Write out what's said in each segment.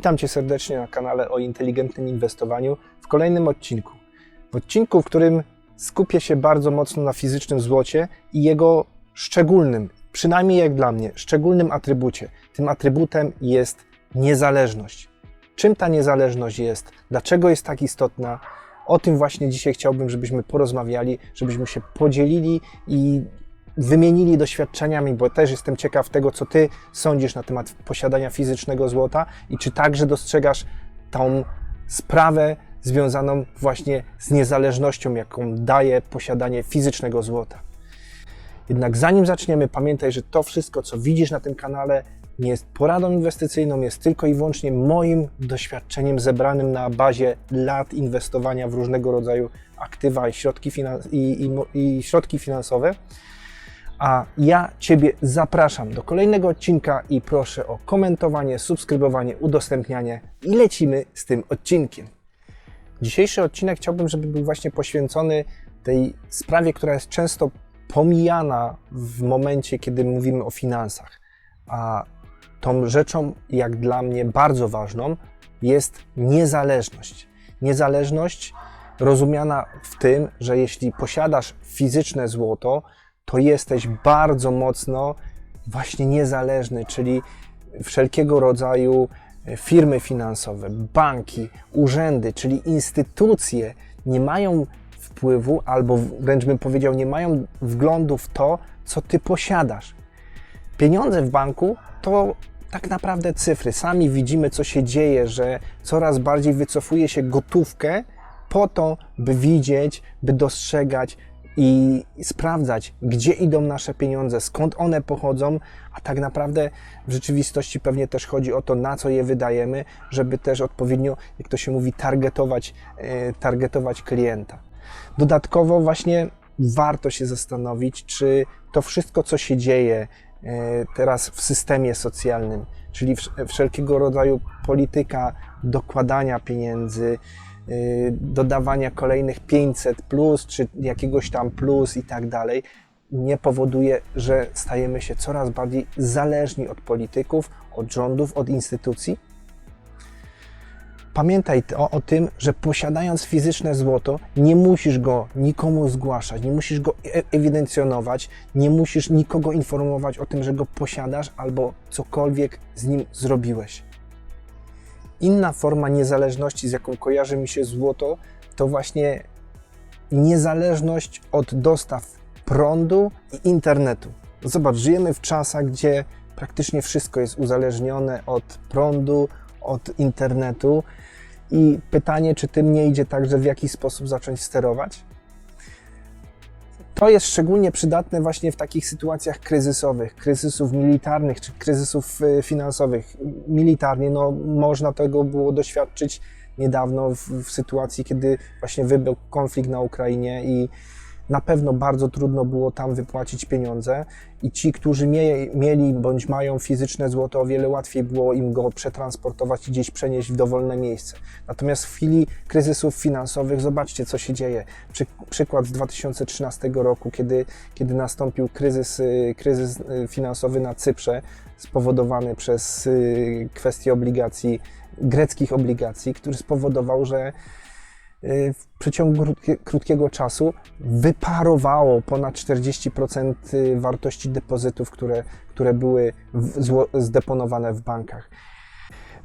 Witam Cię serdecznie na kanale o inteligentnym inwestowaniu w kolejnym odcinku. W odcinku, w którym skupię się bardzo mocno na fizycznym złocie i jego szczególnym, przynajmniej jak dla mnie, szczególnym atrybucie. Tym atrybutem jest niezależność. Czym ta niezależność jest? Dlaczego jest tak istotna? O tym właśnie dzisiaj chciałbym, żebyśmy porozmawiali, żebyśmy się podzielili i wymienili doświadczeniami, bo też jestem ciekaw tego, co Ty sądzisz na temat posiadania fizycznego złota i czy także dostrzegasz tą sprawę związaną właśnie z niezależnością, jaką daje posiadanie fizycznego złota. Jednak zanim zaczniemy, pamiętaj, że to wszystko, co widzisz na tym kanale, nie jest poradą inwestycyjną, jest tylko i wyłącznie moim doświadczeniem zebranym na bazie lat inwestowania w różnego rodzaju aktywa i środki, i, i, i środki finansowe. A ja Ciebie zapraszam do kolejnego odcinka i proszę o komentowanie, subskrybowanie, udostępnianie i lecimy z tym odcinkiem. Dzisiejszy odcinek chciałbym, żeby był właśnie poświęcony tej sprawie, która jest często pomijana w momencie, kiedy mówimy o finansach. A tą rzeczą, jak dla mnie bardzo ważną, jest niezależność. Niezależność rozumiana w tym, że jeśli posiadasz fizyczne złoto, to jesteś bardzo mocno właśnie niezależny, czyli wszelkiego rodzaju firmy finansowe, banki, urzędy, czyli instytucje nie mają wpływu, albo wręcz bym powiedział, nie mają wglądu w to, co ty posiadasz. Pieniądze w banku to tak naprawdę cyfry. Sami widzimy, co się dzieje, że coraz bardziej wycofuje się gotówkę po to, by widzieć, by dostrzegać i sprawdzać, gdzie idą nasze pieniądze, skąd one pochodzą, a tak naprawdę w rzeczywistości pewnie też chodzi o to, na co je wydajemy, żeby też odpowiednio, jak to się mówi, targetować, e, targetować klienta. Dodatkowo właśnie warto się zastanowić, czy to wszystko, co się dzieje e, teraz w systemie socjalnym, czyli wszelkiego rodzaju polityka dokładania pieniędzy, dodawania kolejnych 500 plus, czy jakiegoś tam plus i tak dalej, nie powoduje, że stajemy się coraz bardziej zależni od polityków, od rządów, od instytucji? Pamiętaj o, o, tym, że posiadając fizyczne złoto, nie musisz go nikomu zgłaszać, nie musisz go e ewidencjonować, nie musisz nikogo informować o tym, że go posiadasz albo cokolwiek z nim zrobiłeś. Inna forma niezależności, z jaką kojarzy mi się złoto, to właśnie niezależność od dostaw prądu i internetu. Zobacz, żyjemy w czasach, gdzie praktycznie wszystko jest uzależnione od prądu, od internetu. I pytanie, czy tym nie idzie także w jakiś sposób zacząć sterować? To jest szczególnie przydatne właśnie w takich sytuacjach kryzysowych, kryzysów militarnych czy kryzysów y, finansowych. Militarnie, no, można tego było doświadczyć niedawno w, w sytuacji, kiedy właśnie wybuchł konflikt na Ukrainie i na pewno bardzo trudno było tam wypłacić pieniądze i ci, którzy mie mieli bądź mają fizyczne złoto, o wiele łatwiej było im go przetransportować i gdzieś przenieść w dowolne miejsce. Natomiast w chwili kryzysów finansowych, zobaczcie, co się dzieje. Przy, przykład z 2013 roku, kiedy, kiedy nastąpił kryzys, y, kryzys y, finansowy na Cyprze, spowodowany przez y, kwestię obligacji, greckich obligacji, który spowodował, że w przeciągu krótkiego czasu wyparowało ponad 40% y, wartości depozytów, które, które były zdeponowane w bankach.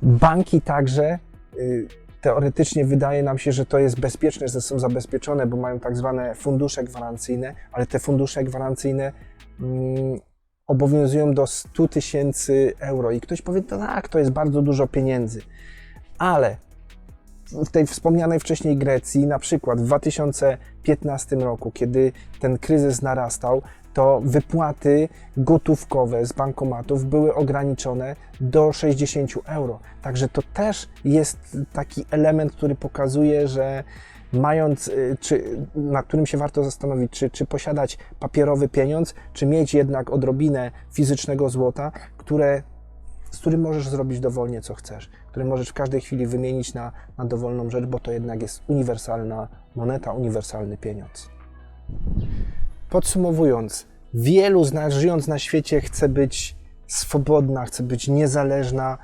Banki także y, teoretycznie wydaje nam się, że to jest bezpieczne, że są zabezpieczone, bo mają tak zwane fundusze gwarancyjne, ale te fundusze gwarancyjne mm, obowiązują do 100 tysięcy euro. I ktoś powie, tak, to jest bardzo dużo pieniędzy. Ale w tej wspomnianej wcześniej Grecji, na przykład w 2015 roku, kiedy ten kryzys narastał, to wypłaty gotówkowe z bankomatów były ograniczone do 60 euro. Także to też jest taki element, który pokazuje, że mając, y, czy, na którym się warto zastanowić, czy, czy posiadać papierowy pieniądz, czy mieć jednak odrobinę fizycznego złota, które z którym możesz zrobić dowolnie co chcesz, który możesz w każdej chwili wymienić na, na dowolną rzecz, bo to jednak jest uniwersalna moneta, uniwersalny pieniądz. Podsumowując, wielu z nas żyjąc na świecie chce być swobodna, chce być niezależna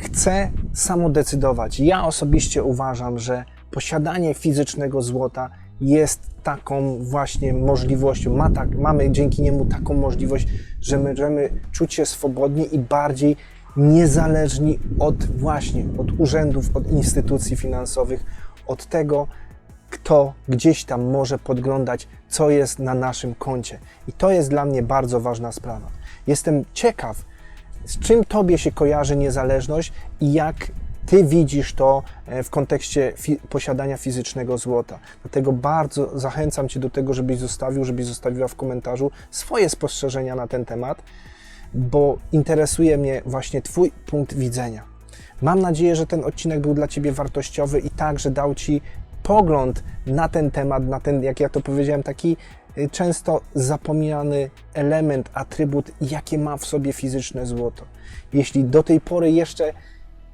chce samo decydować. Ja osobiście uważam, że posiadanie fizycznego złota jest taką właśnie możliwością. Ma tak, mamy dzięki niemu taką możliwość, że możemy czuć się swobodni i bardziej niezależni od właśnie od urzędów, od instytucji finansowych, od tego, kto gdzieś tam może podglądać, co jest na naszym koncie. I to jest dla mnie bardzo ważna sprawa. Jestem ciekaw, z czym Tobie się kojarzy niezależność i jak Ty widzisz to e, w kontekście fi- posiadania fizycznego złota. Dlatego bardzo zachęcam Cię do tego, żebyś zostawił, żebyś zostawiła w komentarzu swoje spostrzeżenia na ten temat, bo interesuje mnie właśnie Twój punkt widzenia. Mam nadzieję, że ten odcinek był dla Ciebie wartościowy i także dał Ci pogląd na ten temat, na ten, jak ja to powiedziałem, taki y, często zapomniany element, atrybut, jakie ma w sobie fizyczne złoto. Jeśli do tej pory jeszcze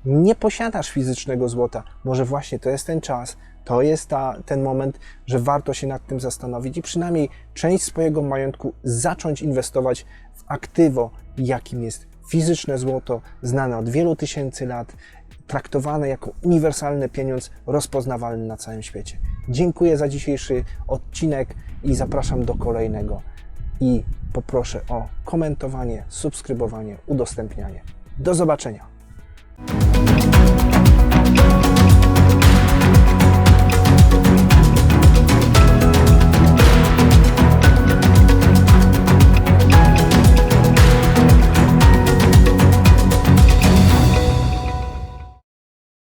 nie posiadasz fizycznego złota, może właśnie to jest ten czas, to jest ta, ten moment, że warto się nad tym zastanowić i przynajmniej część swojego majątku zacząć inwestować w aktywo, jakim jest fizyczne złoto, znane od wielu tysięcy lat, traktowane jako uniwersalny pieniądz, rozpoznawalny na całym świecie. Dziękuję za dzisiejszy odcinek i zapraszam do kolejnego. I poproszę o komentowanie, subskrybowanie, udostępnianie. Do zobaczenia. you